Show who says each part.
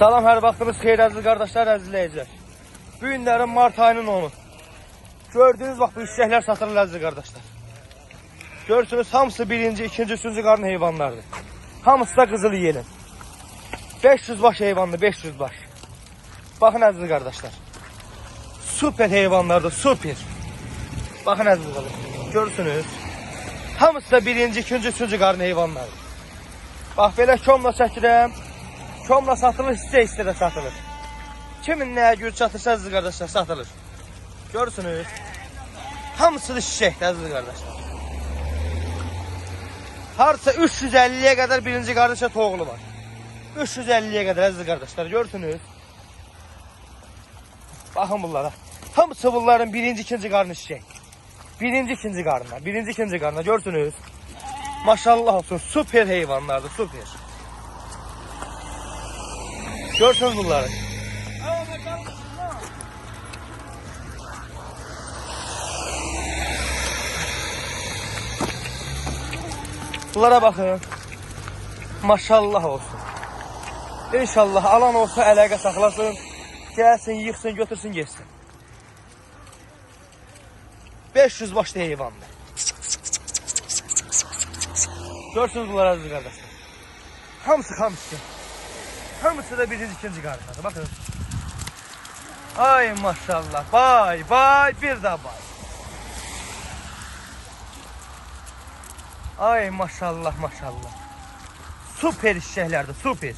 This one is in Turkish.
Speaker 1: Salam, hər vaxtınız xeyir əziz qardaşlar, əziz izləyicilər. Bu günlərin mart ayının 10-u. Gördüyünüz bax bu işçəklər satılır əziz qardaşlar. Görürsünüz hamısı birinci, ikinci, üçüncü qarın heyvanlardır. Hamısı da qızıl yelin. 500 baş heyvandır, 500 baş. Baxın əziz qardaşlar. Super heyvanlardır, super. Baxın əziz qardaşlar. Görürsünüz. Hamısı da birinci, ikinci, üçüncü qarın heyvanlardır. Bax belə komla çəkirəm. Komla satılır, hissə hissə də satılır. Kimin nəyə güc çatırsa əziz qardaşlar satılır. Görürsünüz. Hamısı da şişəkdir əziz qardaşlar. Harca 350'ye kadar birinci kardeşe toğlu var. 350'ye kadar əziz qardaşlar görürsünüz. Baxın bunlara. Hamısı bunların birinci, ikinci qarnı şişək. Birinci, ikinci qarnına, birinci, ikinci qarnına görürsünüz. Maşallah olsun, super heyvanlardır, super. Görürsünüz bunları. Bunlara bakın. Maşallah olsun. İnşallah alan olsa əlaqə saxlasın. Gəlsin, yıxsın, götürsün, getsin. 500 başlı heyvandır. Görsünüz bunlar aziz qardaşlar. Hamısı hamısı. Hamısı da birinci, ikinci qardaşlar. Bakın. Ay maşallah. Bay bay bir daha bay. Ay maşallah maşallah. Süper işçilerdi süper.